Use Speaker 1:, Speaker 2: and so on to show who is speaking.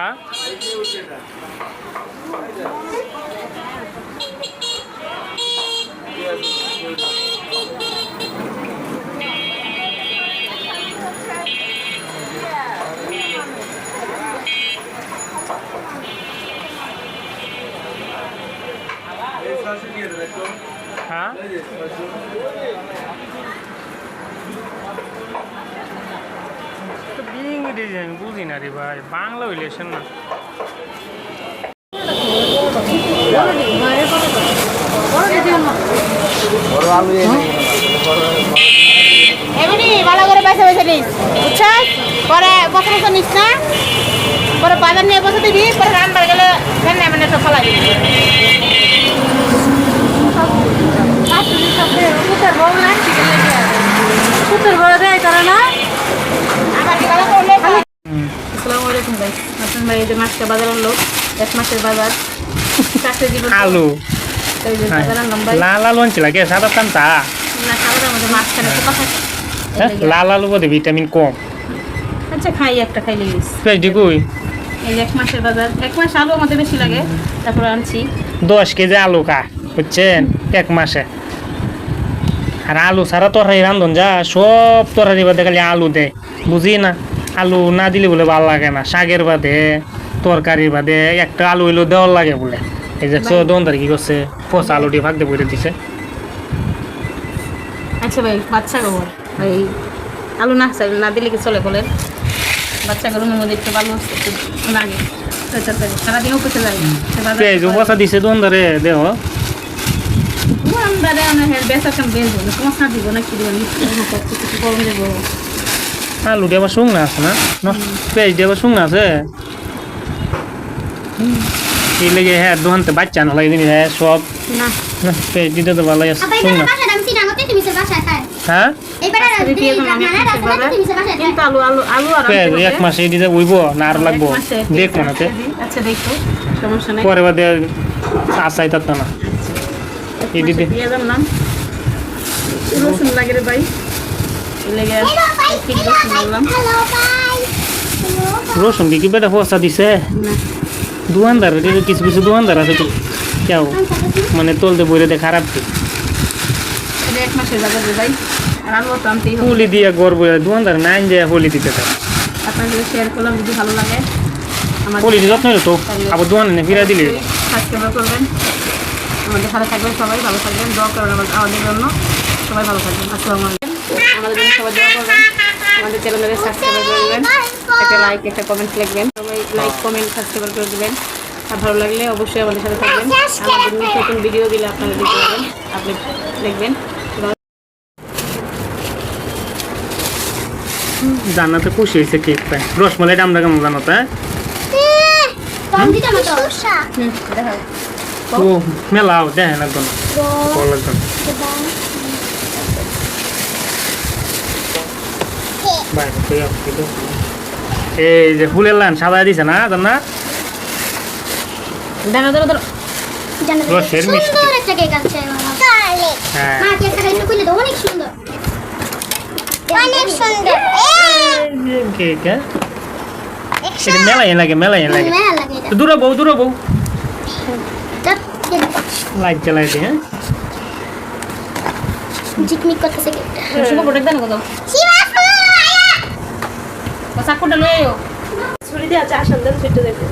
Speaker 1: হ্যাঁ? হ্যাঁ তো ইংরেজি আমি বুঝি না রে ভাই বাংলা হইলেছেন না
Speaker 2: এমনি ভালো করে পয়সা পয়সা নিস বুঝছস? পরে বছর বছর নিস না। পরে বাজার নিয়ে বসে দিবি পরে রান্নার গেলে রান্না মানে সব ফলাই দিবি। আমার কি ভালো করলে আসসালামু আলাইকুম যে মাসটা বাজার আনলো এক মাসের বাজার। জীবন
Speaker 1: আলু।
Speaker 2: এই যে বাজার আনলাম ভাই।
Speaker 1: লাল আলু আনছিল কে সাদা
Speaker 2: না মাঝখানে পোকা থাকে।
Speaker 1: লাল আলু বোধে ভিটামিন কম।
Speaker 2: আচ্ছা খাই একটা গেছ।
Speaker 1: পেঁয়াজ
Speaker 2: এই এক মাসের বাজার। এক মাস আলু আমাদের বেশি লাগে তারপরে আনছি।
Speaker 1: দশ কেজি আলু কা বুঝছেন? এক মাসে। আর আলু ছাড়া তরকারি রান্ধন যা সব তরকারি বাদে খালি আলু দেয় বুঝি না। আলু না দিলে বলে ভালো লাগে না। শাকের বাদে তরকারি বাদে একটা আলু হইলেও দেওয়ার লাগে বলে। এই যে দোকানদার কি করছে? পচা আলু দিয়ে ভাগ দিয়ে বলে দিছে।
Speaker 2: আচ্ছা ভাই বাচ্চা খবর ভাই আলু না না দিলে কি চলে বলেন? বাচ্চা গরমের মধ্যে একটু ভালো লাগে। আচ্ছা, সারাদিন উপসে যায়।
Speaker 1: পচা দিছে দোকানদারে দেহ।
Speaker 2: আমরা বেচা কেন বেচবো? না সমস্যা দিব না কি দিব কিছু কমে দেবো।
Speaker 1: আলু দিয়ে আবার শুকনা আছে না? না, পেঁয়াজ দিয়ে আবার শুকনা আছে? এই লেগে হ্যাঁ দোকানতে বাচ্চা না লাগে দিনি হ্যাঁ সব।
Speaker 2: না।
Speaker 1: পেঁয়াজ দিতে তো ভালো আছে শুকনা হ্যাঁ?
Speaker 2: আচ্ছা,
Speaker 3: নানা
Speaker 2: এক
Speaker 1: মাসে দিতে উইব না আর লাগবো। দেখ মনে
Speaker 2: আচ্ছা দেখো সমস্যা নেই।
Speaker 1: পরে বাদে আশাই থাকতো না। এই দিদি।
Speaker 2: রসুন লাগে রে ভাই। লেগে ঠিক রসুন
Speaker 1: কি বেটা পচা দিছে? দোকানদার কিছু কিছু দোকানদার আছে তো? কেউ মানে তোলতে বইরে দে খারাপ
Speaker 2: তো
Speaker 1: পুলি দিয়ে গর্ব দোকানদার নাইন যায় হোলি দিতে থাকে।
Speaker 2: আপনাদের শেয়ার করলাম যদি ভালো লাগে।
Speaker 1: হোলি যত্ন হলো তো। আবার দোকানে ফিরা দিলে।
Speaker 2: সাবস্ক্রাইব করবেন। আমাদের ভালো থাকবেন সবাই ভালো থাকবেন। দোয়া করবেন আমাদের জন্য। সবাই ভালো থাকবেন। আসসালামু আলাইকুম। আমাদের জন্য সবাই দোয়া করবেন। আমাদের চ্যানেলের সাবস্ক্রাইব করবেন একটা লাইক একটা কমেন্ট লিখবেন। সবাই লাইক কমেন্ট সাবস্ক্রাইব করে দেবেন। আর ভালো লাগলে অবশ্যই আমাদের সাথে থাকবেন। আমাদের নতুন ভিডিও দিলে আপনারা দেখতে পাবেন আপনি দেখবেন।
Speaker 1: জান্নাতে খুশি হয়েছে কেক পায় রসমালাইটা আমরা কেমন জানো তো? হ্যাঁ? ও মেলাও দেখে লাগতো না ভালো লাগতো না
Speaker 3: কেক
Speaker 1: বাইরে তুই আসবি তো। এই যে ফুলের লান সাদা দিছে না তোর না
Speaker 2: দেখো ধরো ধরো
Speaker 3: জানো তো,
Speaker 1: রসের মিষ্টি।
Speaker 3: সুন্দর একটা কেক আছে
Speaker 1: হ্যাঁ।
Speaker 3: মা কেকটা খাইছো কইলে তো অনেক সুন্দর। অনেক সুন্দর।
Speaker 1: কেক হ্যাঁ? এটা মেলাই লাগে মেলাই লাগে। তো দূরে বউ দূরে বউ। লাইট জ্বালাই দে হ্যাঁ?
Speaker 3: ঝিকমিক করতেছে কেকটা।
Speaker 2: শুভ প্রোটেক্ট দেন কত
Speaker 3: শিবাফু
Speaker 2: চাকুটা লয়ে
Speaker 4: ছুরি দিয়ে আছে আসল দেন সেটা দেখো।